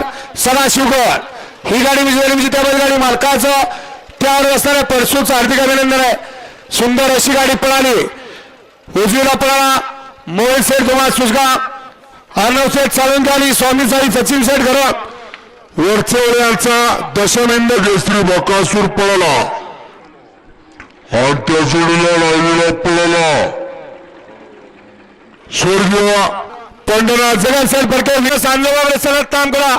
पवार सदाशिवगड ही गाडी विजय म्हणजे त्या बैलगाडी मालकाचं. त्यावर असणाऱ्या परसूचं हार्दिक अभिनंदन आहे. सुंदर अशी गाडी पळाली. उजवीला पळाला मोहित सेठ धुमा सुसगाव अर्णव सेठ चालून आली स्वामी साई सचिन सेठ घरत. वरचवड्याचा दशमेंद केसरी बकासूर पळाला. आणि त्या जोडीला लावलेला पळाला. स्वर्गीय पंढरनाथ जगन फडके विकास आंदोलन सलग काम करा.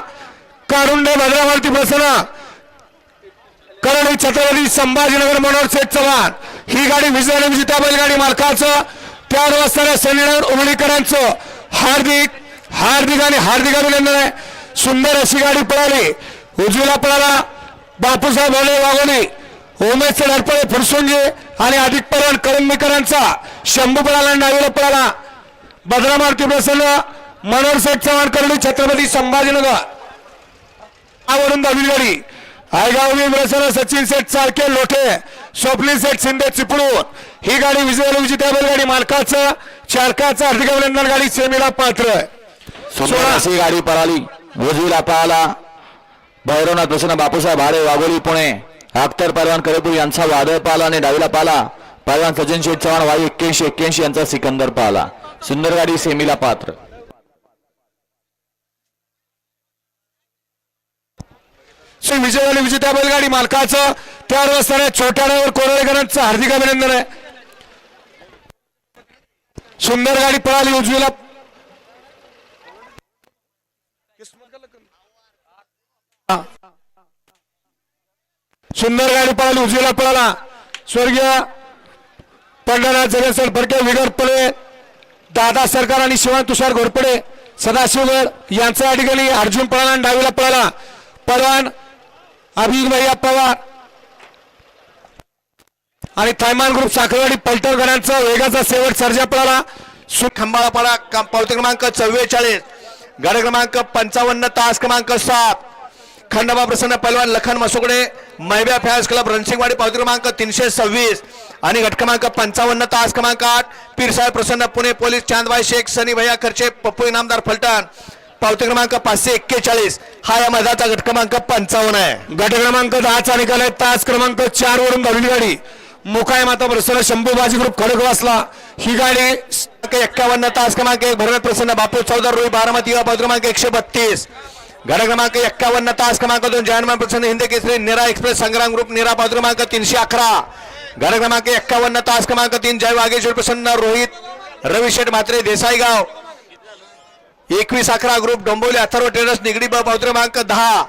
कारुंडे भद्रावरती बसना. करणी छत्रपती संभाजीनगर मनोहर सेठ चव्हाण. ही गाडी विजय म्हणजे त्या बैलगाडी मालकाचं. त्यावर असणाऱ्या सनीनगर उमणीकरांचं. हार्दिक हार्दिक आणि हार्दिक अभिनंदन आहे. सुंदर अशी गाडी पळाली. उजवीला पळाला. बापूसाहेब भोले वाघोली उमेश सेठ हरपळे आणि अधिक पवार करंदीकरांचा शंभू पळाला आणि डावीला पळाला. भद्रामारुती प्रसन्न. मनोहर सेठ चव्हाण करणी छत्रपती संभाजीनगर. आवरून दहावी गाडी. आयगाव प्रसन्न सचिन सेठ चाळके लोठे स्वप्नील सेठ शिंदे चिपळूण. ही गाडी विजय विजेत्या बैलगाडी मालकाचं चालकाचं हार्दिक अभिनंदन. गाडी सेमीला पात्र. अशी गाडी पळाली. उजवीला पळाला. भैरवनाथ प्रसन्न बापूसाहेब भाडे वाघोली पुणे. अख्तर परवान करेपूर यांचा वादळ पाला आणि डावीला पाला परवान सचिन शेठ चव्हाण वाई एक्क्याऐंशी एक्क्याऐंशी यांचा सिकंदर पाला सुंदर गाडी सेमीला पात्र. श्री विजयवाली विजेत्या बैलगाडी मालकाचं त्यावर असणाऱ्या छोट्यावर कोरोळेकरांचं हार्दिक अभिनंदन आहे. सुंदर गाडी पळाली उजवीला. सुंदर गाडी पळाली उजवीला पळाला. स्वर्गीय पंढरा जगेसर फडके विगरपळे दादा सरकार आणि शिवान तुषार घोरपडे सदाशिवगड यांचा या ठिकाणी अर्जुन पळाला आणि डावीला पळाला. पळवान अभिजित भैया पवार आणि थैमान ग्रुप साखरवाडी पलटरकरांचा वेगाचा शेवट सर्जा पळाला. खंबाळा खंबाळापाडा का- पावती क्रमांक चव्वेचाळीस गड क्रमांक पंचावन्न तास क्रमांक सात. खंडोबा प्रसन्न पहलवान लखन मसुकडे मैब्या फॅन्स क्लब रणसिंगवाडी पावती क्रमांक तीनशे सव्वीस आणि गट क्रमांक पंचावन्न तास क्रमांक आठ पीरसाहेब प्रसन्न पुणे पोलीस चांदबाई शेख सनी भैया खर्चे पप्पू इनामदार फलटण पावती क्रमांक पाचशे एक्केचाळीस. हा या मधाचा गट क्रमांक पंचावन्न आहे. गट क्रमांक दहाचा निकाल आहे. तास क्रमांक चार वरून धावली गाडी. मुकाय माता प्रसन्न शंभू बाजी ग्रुप खडकवासला ही गाडी एक्कावन्न तास क्रमांक एक भरत प्रसन्न बापू चौदा रोई बारामती पावती क्रमांक एकशे बत्तीस. गाडा क्रमांक एक्कावन्न तास क्रमांक दोन जयनमान प्रसन्न हिंदी केसरी, निरा एक्सप्रेस, संग्राम ग्रुप, निरा पद क्रमांक तीनशे अकरा गाडा क्रमांक एक्कावन्न तास क्रमांक तीन, जय वागेश्वर प्रसन्न, रोहित रविशेठ देसाई गाव। एकवीस अकरा ग्रुप, डोंबवली, अथर्व ट्रेडर्स, निगडी पद क्रमांक दहा।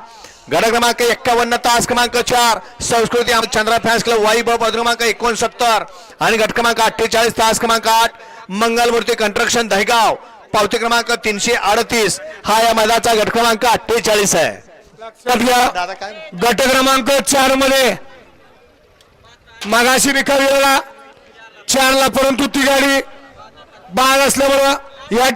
गड क्रमांक एक्कावन्न तास क्रमांक चार, संस्कृती चंद्रा फॅन्स क्लब, वाई ब क्रमांक एकोणसत्तर, आणि गट क्रमांक अठ्ठेचाळीस, तास क्रमांक आठ, मंगलमूर्ती कंस्ट्रक्शन दहेगाव। पावती क्रमांक तीनशे अडतीस. हा या मैदानाचा गट क्रमांक अठ्ठेचाळीस आहे. गट क्रमांक चारमध्ये मागाशी गेलेला चारला परंतु ती गाडी बाद असल्यामुळं या